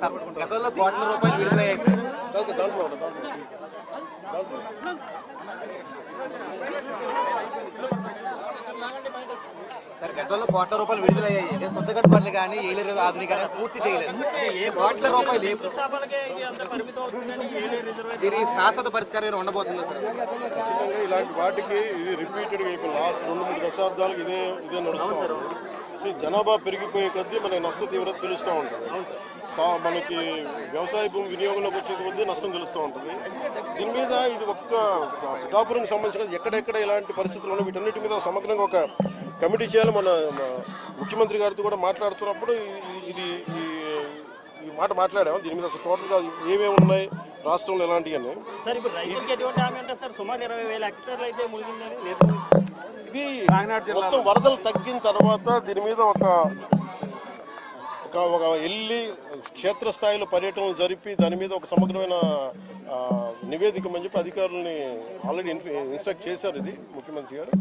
గతంలో కోట్ల రూపాయలు విడుదలయ్యాయి సార్. గతంలో కోట్ల రూపాయలు విడుదలయ్యాయి. అంటే సొంతగట్టు పనులు కానీ ఏలేరు ఆధునీకరణ పూర్తి చేయలేదు. కోట్ల రూపాయలు దీనికి శాశ్వత పరిష్కారం ఉండబోతుందా సార్? ఖచ్చితంగా ఇలాంటి వాటికి ఇది రిపీటెడ్గా ఇప్పుడు లాస్ట్ రెండు మూడు దశాబ్దాలకు ఇదే ఇదే నడుస్తూ ఉంటుంది సో జనాభా పెరిగిపోయే కొద్దీ మనకి నష్ట తీవ్రత తెలుస్తూ ఉంటుంది. మనకి వ్యవసాయ భూమి వినియోగంలోకి వచ్చే కొద్దీ నష్టం తెలుస్తూ ఉంటుంది. దీని మీద ఇది ఒక్క పిఠాపురంకి సంబంధించిన ఎక్కడెక్కడ ఇలాంటి పరిస్థితులు ఉన్నాయి వీటన్నిటి మీద సమగ్రంగా ఒక కమిటీ చేయాలి. మన ముఖ్యమంత్రి గారితో కూడా మాట్లాడుతున్నప్పుడు ఇది- ఈ మాట మాట్లాడాము. దీని మీద అసలు టోటల్గా ఏమేమి ఉన్నాయి రాష్ట్రంలో ఎలాంటివి అని ఇది మొత్తం వరదలు తగ్గిన తర్వాత దీని మీద ఒక ఒక వెళ్ళి క్షేత్రస్థాయిలో పర్యటనలు జరిపి దాని మీద ఒక సమగ్రమైన నివేదిక అని చెప్పి అధికారులని ఆల్రెడీ ఇన్స్ట్రక్ట్ చేశారు ఇది ముఖ్యమంత్రి గారు.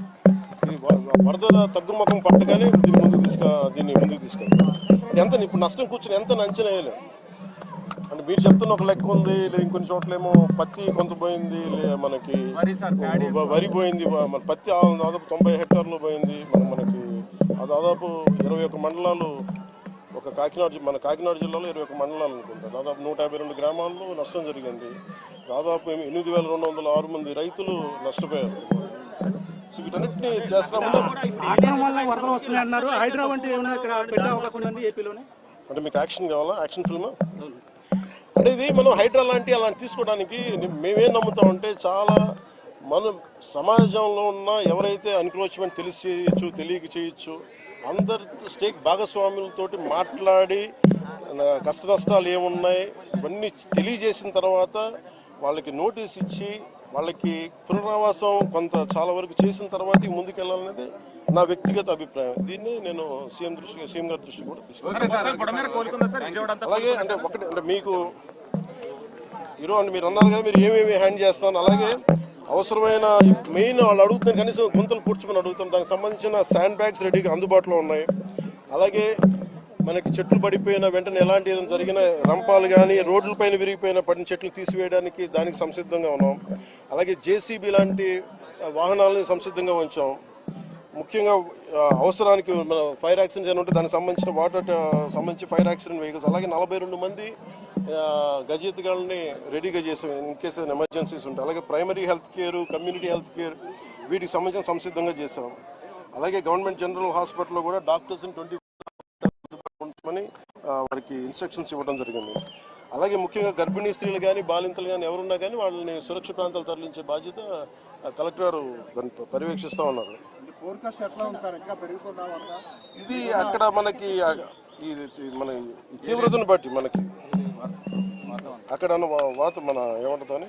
ఇది వరదల తగ్గుముఖం పట్టగానే దీన్ని ముందుకు తీసుకు దీన్ని ముందుకు తీసుకెళ్తారు. ఎంత ఇప్పుడు నష్టం కూర్చుని ఎంత అంచనా వేయలేం. అంటే మీరు చెప్తున్న ఒక లెక్క ఉంది లేదా ఇంకొన్ని చోట్లేమో పత్తి కొంత పోయింది లే మనకి వరి పోయింది మన పత్తి దాదాపు తొంభై హెక్టార్లు పోయింది మన మనకి ఆ దాదాపు ఇరవై ఒక్క మండలాలు ఒక కాకినాడ మన కాకినాడ జిల్లాలో ఇరవై ఒక్క మండలాలు అనుకుంటా. దాదాపు నూట యాభై రెండు గ్రామాల్లో నష్టం జరిగింది. దాదాపు ఎనిమిది వేల రెండు వందల ఆరు మంది రైతులు నష్టపోయారు. సో వీటన్నిటిని చేస్తాము అంటే మీకు యాక్షన్ కావాలా? Action film? అంటే ఇది మనం హైడ్రా లాంటి అలాంటి తీసుకోవడానికి మేమేం నమ్ముతామంటే చాలా మన సమాజంలో ఉన్న ఎవరైతే ఎన్క్రోచ్మెంట్ తెలిసి చేయొచ్చు తెలియక చేయొచ్చు అందరి స్టేక్ భాగస్వాములతోటి మాట్లాడి కష్ట నష్టాలు ఏమున్నాయి ఇవన్నీ తెలియజేసిన తర్వాత వాళ్ళకి నోటీస్ ఇచ్చి వాళ్ళకి పునరావాసం కొంత చాలా వరకు చేసిన తర్వాత ముందుకెళ్ళాలనేది నా వ్యక్తిగత అభిప్రాయం. దీన్ని నేను సీఎం దృష్టి సీఎం గారి దృష్టి కూడా తీసుకున్నాను అలాగే అంటే ఒకటి అంటే మీకు ఈరోజు మీరు అన్నారు కదా మీరు ఏమేమి హ్యాండ్ చేస్తున్నారు అలాగే అవసరమైన మెయిన్ వాళ్ళు అడుగుతున్నారు కనీసం గుంతలు పూడ్చమని అడుగుతాం దానికి సంబంధించిన శాండ్ బ్యాగ్స్ రెడీగా అందుబాటులో ఉన్నాయి. అలాగే మనకి చెట్లు పడిపోయిన వెంటనే ఎలాంటి ఏదైనా జరిగిన రంపాలు కానీ రోడ్లపైన విరిగిపోయిన పడిన చెట్లు తీసివేయడానికి దానికి సంసిద్ధంగా ఉన్నాం. అలాగే జేసీబీ లాంటి వాహనాలను సంసిద్ధంగా ఉంచాం. ముఖ్యంగా అవసరానికి మన ఫైర్ యాక్సిడెంట్ ఏమైనా ఉంటే దానికి సంబంధించిన వాటర్ సంబంధించి ఫైర్ యాక్సిడెంట్ వెహికల్స్ అలాగే నలభై రెండు మంది ఆ, గజయితగాళ్ళని రెడీగా చేసాం. ఇన్ కేసు ఏదైనా ఎమర్జెన్సీస్ ఉంటాయి అలాగే primary health care community health care వీటికి సంబంధించిన సంసిద్ధంగా చేసాం. అలాగే గవర్నమెంట్ జనరల్ హాస్పిటల్లో కూడా డాక్టర్స్ని ట్వంటీ ఆ, వారికి ఇన్స్ట్రక్షన్స్ ఇవ్వడం జరిగింది. అలాగే ముఖ్యంగా గర్భిణీ స్త్రీలు కానీ బాలింతలు కానీ ఎవరున్నా కానీ వాళ్ళని సురక్షిత ప్రాంతాలు తరలించే బాధ్యత కలెక్టర్ గారు దాన్ని పరివీక్షిస్తూ ఉన్నారు. ఇది అక్కడ మనకి మన తీవ్రతను బట్టి మనకి. అక్కడ వాత మన ఏమంటుందని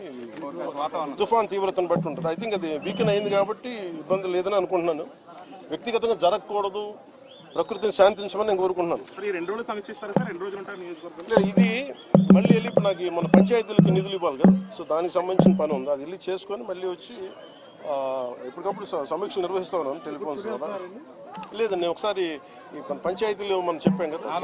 తుఫాన్ తీవ్రతను బట్టి ఉంటుంది. ఐ థింక్ అది వీకెన్ అయింది కాబట్టి ఇబ్బంది లేదని అనుకుంటున్నాను. వ్యక్తిగతంగా జరగకూడదు. ప్రకృతిని శాంతించమని నేను కోరుకుంటున్నాను. ఇది మళ్ళీ వెళ్ళి నాకు మన పంచాయతీలకు నిధులు ఇవ్వాలి కదా. సో దానికి సంబంధించిన పని ఉంది. అది వెళ్ళి చేసుకొని మళ్ళీ వచ్చి ఎప్పటికప్పుడు స- సమీక్ష నిర్వహిస్తా ఉన్నాను టెలిఫోన్స్ ద్వారా. లేదు నేను ఒకసారి పంచాయతీలు మనం చెప్పాం కదా.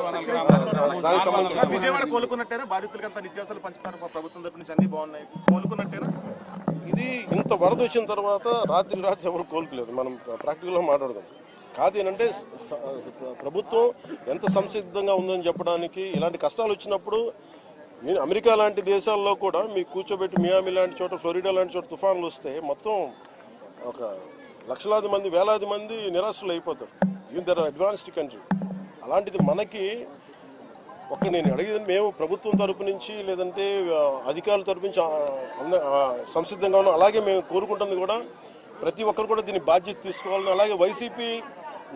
దానికి సంబంధించిన విజయవాడ కోలుకున్నట్టేనా? బాధితులకి అంతా నిత్యావసరాలు పంచుతారు? మా ప్రభుత్వం తరపు నుంచి అన్ని బాగున్నాయి. కోలుకున్నట్టేనా? ఇది ఇంత వరద వచ్చిన తర్వాత రాత్రి రాత్రి ఎవరు కోలుకోలేదు. మనం ప్రాక్టికల్గా మాట్లాడదాం కాదు ఏంటంటే ప్రభుత్వం ఎంత సంసిద్ధంగా ఉందని చెప్పడానికి ఇలాంటి కష్టాలు వచ్చినప్పుడు నేను అమెరికా లాంటి దేశాల్లో కూడా మీకు కూర్చోబెట్టి మియామి లాంటి చోట ఫ్లోరిడా లాంటి చోట తుఫాన్లు వస్తే మొత్తం ఒక లక్షలాది మంది వేలాది మంది నిరాశలు అయిపోతారు. ఈవెన్ దర్ అడ్వాన్స్డ్ కంట్రీ అలాంటిది మనకి ఒక నేను అడిగేది మేము ప్రభుత్వం తరపు నుంచి లేదంటే అధికారుల తరపు నుంచి సంసిద్ధంగా ఉన్నాం. అలాగే మేము కోరుకుంటుంది కూడా ప్రతి ఒక్కరు కూడా దీన్ని బాధ్యత తీసుకోవాలని అలాగే వైసీపీ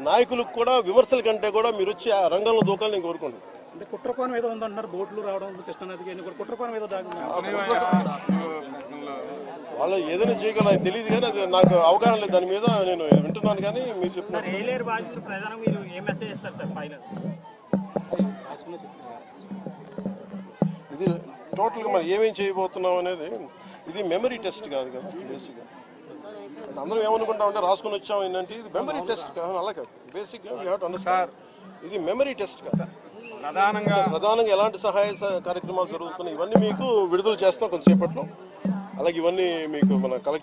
నాయకులకు కూడా విమర్శల కంటే కూడా మీరు వచ్చి ఆ రంగంలో దూకాలని నేను కోరుకుంటున్నాను. అంటే కుట్రకోణం ఏదో ఉందంటున్నారు బోట్లు రావడం కృష్ణానదికి ఎన్ని కూడా కుట్రకోణం ఏదో వాళ్ళు ఏదైనా చేయగలరు అది తెలియదు కానీ అది నాకు అవగాహన లేదు. దాని మీద నేను వింటున్నాను కానీ మీరు చెప్పిన ఏలేరు బాధితులు ప్రధానంగా మీరు ఏ మెసేజ్ ఇస్తారు సార్ ఫైనల్ ఇది టోటల్గా మనం ఏమేం చేయబోతున్నాం అనేది ఇది మెమరీ టెస్ట్ కాదు కదా బేసిక్గా అందరం ఏమనుకుంటామంటే రాసుకొని వచ్చాం ఏంటంటే ఇది మెమరీ టెస్ట్ కాదు అలా కాదు. బేసిక్గా వీ హ్యావ్ టు అండర్స్టాండ్ ఇది మెమరీ టెస్ట్ కాదు ప్రధానంగా ప్రధానంగా ఎలాంటి సహాయ కార్యక్రమాలు జరుగుతున్నాయి? ఇవన్నీ మీకు విడుదల చేస్తాం కొంతసేపట్లో. అలాగే ఇవన్నీ మీకు మన కలెక్ట్